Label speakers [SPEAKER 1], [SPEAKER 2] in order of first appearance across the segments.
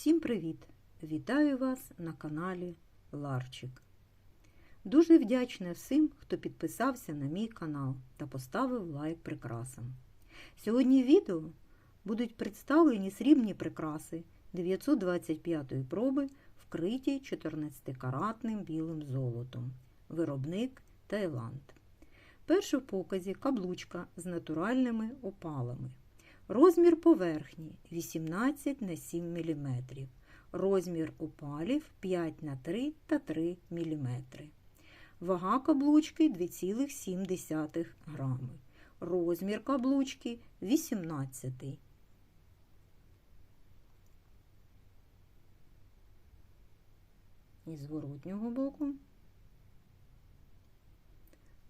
[SPEAKER 1] Всім привіт! Вітаю вас на каналі Ларчик. Дуже вдячна всім, хто підписався на мій канал та поставив лайк прикрасам. Сьогодні в відео будуть представлені срібні прикраси 925-ї проби, вкриті 14-каратним білим золотом. Виробник Таїланд. Перше в показі каблучка з натуральними опалами. Розмір поверхні 18 на 7 мм. Розмір опалів 5 на 3 та 3 мм. Вага каблучки 2,7 грами. Розмір каблучки 18. І зворотнього боку.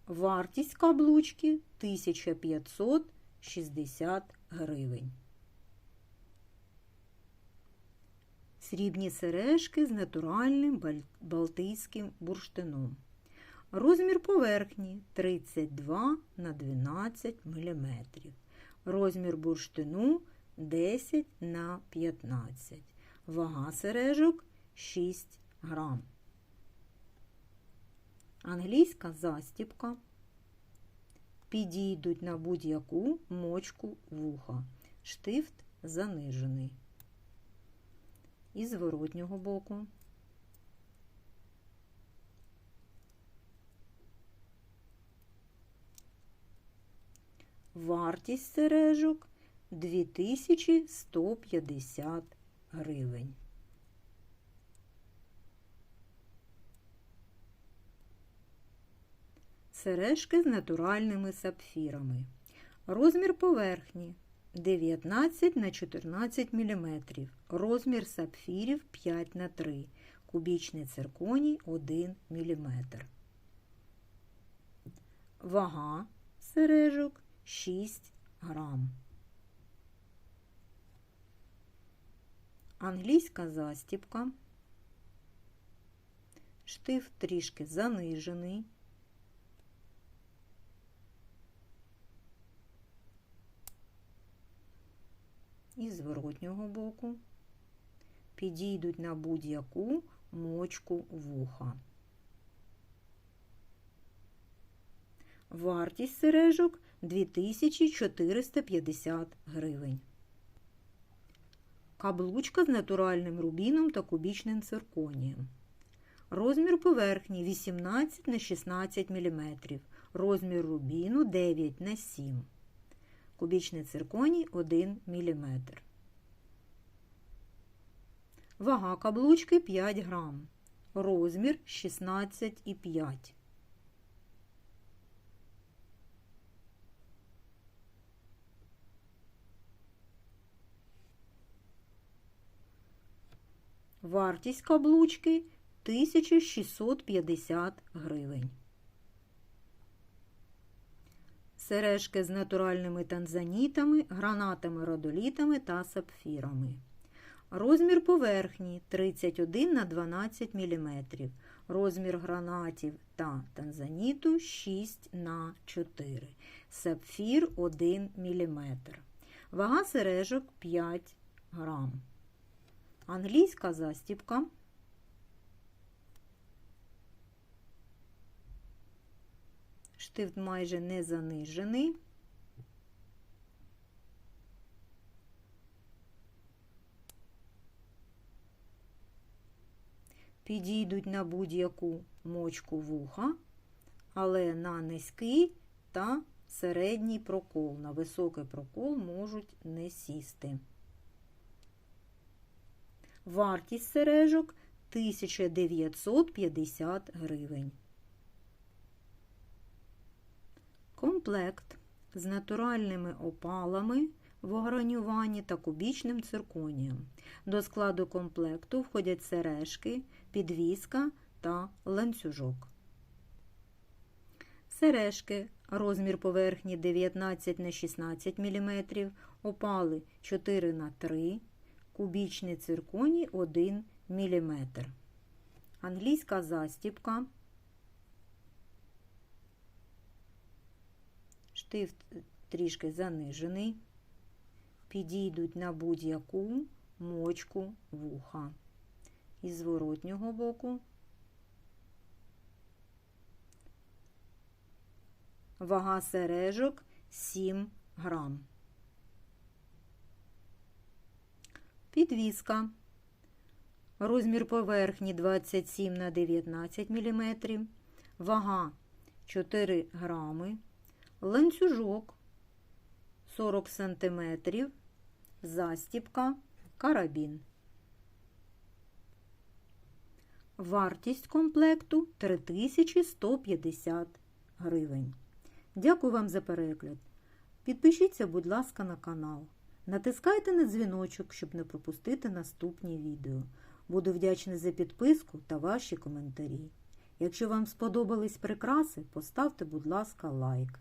[SPEAKER 1] Вартість каблучки 1560 гривень. Срібні сережки з натуральним балтійським бурштином. Розмір поверхні 32 на 12 мм. Розмір бурштину 10 на 15 Вага сережок 6 грам. Англійська застіпка. Підійдуть на будь-яку мочку вуха. Штифт занижений. І зворотнього боку. Вартість сережок 2150 гривень. Сережки з натуральними сапфірами. Розмір поверхні 19 на 14 мм. Розмір сапфірів 5 на 3 Кубічний цирконій 1 мм. Вага сережок 6 грам. Англійська застіпка. Штифт трішки занижений. І зворотнього боку підійдуть на будь-яку мочку вуха. Вартість сережок 2450 гривень. Каблучка з натуральним рубіном та кубічним цирконієм. Розмір поверхні 18 на 16 мм. Розмір рубіну 9 на 7 Кубічний цирконій 1 мм. Вага каблучки 5 грам. Розмір 16,5 Вартість каблучки 1650 гривень. Сережки з натуральними танзанітами, гранатами, родолітами та сапфірами. Розмір поверхні 31 на 12 мм. Розмір гранатів та танзаніту 6 на 4 Сапфір 1 мм. Вага сережок 5 грам. Англійська застіпка. Штифт майже не занижений. Підійдуть на будь-яку мочку вуха, але на низький та середній прокол. На високий прокол можуть не сісти. Вартість сережок 1950 гривень. Комплект з натуральними опалами в огранюванні та кубічним цирконієм. До складу комплекту входять сережки, підвіска та ланцюжок. Сережки розмір поверхні 19 на 16 мм, опали 4 на 3 кубічний цирконій 1 мм. Англійська застіпка. Штифт трішки занижений. Підійдуть на будь-яку мочку вуха. Із зворотнього боку вага сережок 7 грам. Підвіска. Розмір поверхні 27 на 19 мм. Вага 4 грами. Ланцюжок 40 см. Застіпка. Карабін. Вартість комплекту 3150 гривень. Дякую вам за перегляд. Підпишіться, будь ласка, на канал. Натискайте на дзвіночок, щоб не пропустити наступні відео. Буду вдячний за підписку та ваші коментарі. Якщо вам сподобались прикраси, поставте, будь ласка, лайк.